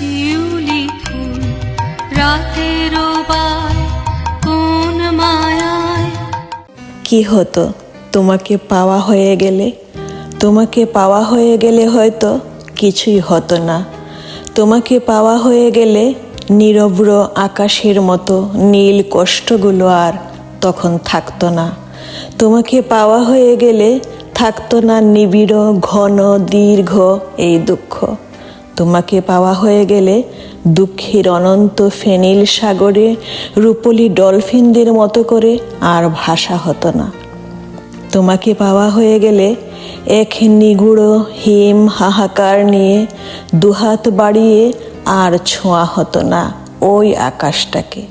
শিউলি ফুল রাতের কোন মায়ায়। কি হতো? তোমাকে পাওয়া হয়ে গেলে? তোমাকে পাওয়া হয়ে গেলে হয়তো কিছুই হতো না। তোমাকে পাওয়া হয়ে গেলে নিরব্র আকাশের মতো নীল কষ্টগুলো আর তখন থাকতো না। তোমাকে পাওয়া হয়ে গেলে থাকতো না নিবিড়, ঘন, দীর্ঘ এই দুঃখ। তোমাকে পাওয়া হয়ে গেলে দুঃখের অনন্ত ফেনিল সাগরে রূপলি ডলফিনদের মতো করে আর ভাষা হতো না। তোমাকে পাওয়া হয়ে গেলে এক নিগুড়ো হিম হাহাকার নিয়ে দুহাত বাড়িয়ে আর ছোঁয়া হতো না ওই আকাশটাকে।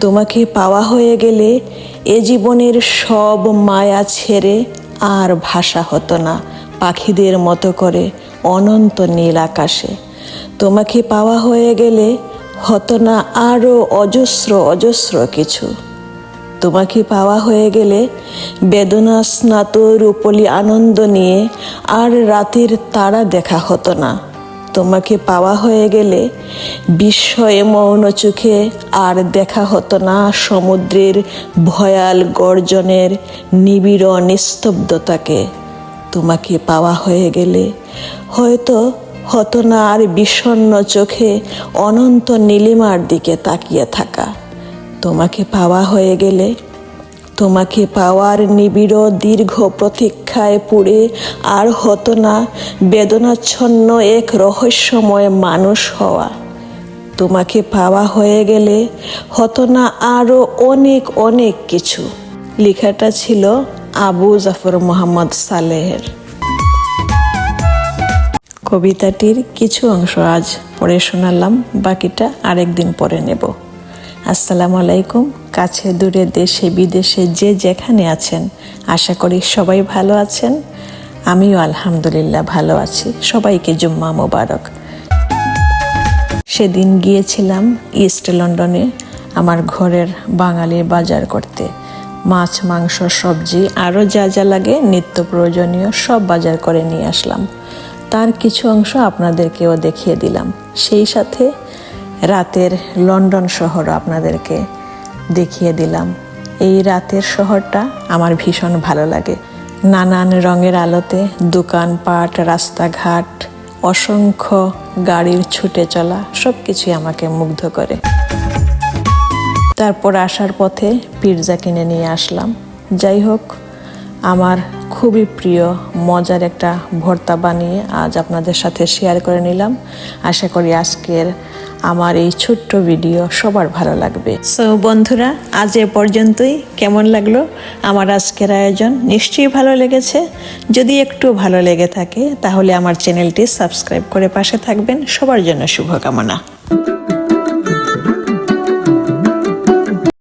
তোমাকে পাওয়া হয়ে গেলে এ জীবনের সব মায়া ছেড়ে আর ভাষা হতো না। পাখিদের মতো করে অনন্ত নীল আকাশে। তোমাকে পাওয়া হয়ে গেলে হতো না আরও অজস্র অজস্র কিছু। তোমাকে পাওয়া হয়ে গেলে বেদনা স্নাত রূপলি আনন্দ নিয়ে আর রাতের তারা দেখা হতো না। তোমাকে পাওয়া হয়ে গেলে বিস্ময়ে মৌন চোখে আর দেখা হতো না সমুদ্রের ভয়াল গর্জনের নিবিড় নিস্তব্ধতাকে। তোমাকে পাওয়া হয়ে গেলে, হয়তো হতো না আর বিষণ্ণ চোখে অনন্ত নীলিমার দিকে তাকিয়ে থাকা। তোমাকে পাওয়া হয়ে গেলে, তোমাকে পাওয়ার নিবিড় দীর্ঘ প্রতীক্ষায় পুড়ে আর হতো না বেদনাচ্ছন্ন এক রহস্যময় মানুষ হওয়া। তোমাকে পাওয়া হয়ে গেলে, হতো না আরও অনেক অনেক কিছু। লেখাটা ছিল আবু জাফর মোহাম্মদ সালেহের। কবিতাটির কিছু অংশ আজ পড়ে শোনালাম, বাকিটা আরেকদিন পরে নেব। আসসালামু আলাইকুম, কাছে দূরে দেশে বিদেশে যে যেখানে আছেন, আশা করি সবাই ভালো আছেন। আমিও আলহামদুলিল্লাহ ভালো আছি, সবাইকে জুম্মা মোবারক। সেদিন গিয়েছিলাম ইস্ট লন্ডনে, আমার ঘরের বাঙালির বাজার করতে। মাছ, মাংস, সবজি, আরও যা যা লাগে নিত্য প্রয়োজনীয় সব বাজার করে নিয়ে আসলাম। তার কিছু অংশ আপনাদেরকেও দেখিয়ে দিলাম। সেই সাথে রাতের লন্ডন শহর আপনাদেরকে দেখিয়ে দিলাম। এই রাতের শহরটা আমার ভীষণ ভালো লাগে। নানান রঙের আলোতে দোকানপাট, রাস্তাঘাট, অসংখ্য গাড়ির ছুটে চলা সব কিছুই আমাকে মুগ্ধ করে। তারপর আসার পথে পিৎজা কিনে নিয়ে আসলাম। যাই হোক, আমার খুবই প্রিয়, মজার একটা ভর্তা বানিয়ে আজ আপনাদের সাথে শেয়ার করে নিলাম। আশা করি আজকের আমার এই ছোট্ট ভিডিও সবার ভালো লাগবে। সো বন্ধুরা, আজ এ পর্যন্তই। কেমন লাগল? আমার আজকের আয়োজন নিশ্চয়ই ভালো লেগেছে। যদি একটু ভালো লেগে থাকে, তাহলে আমার চ্যানেলটি সাবস্ক্রাইব করে পাশে থাকবেন। সবার জন্য শুভকামনা।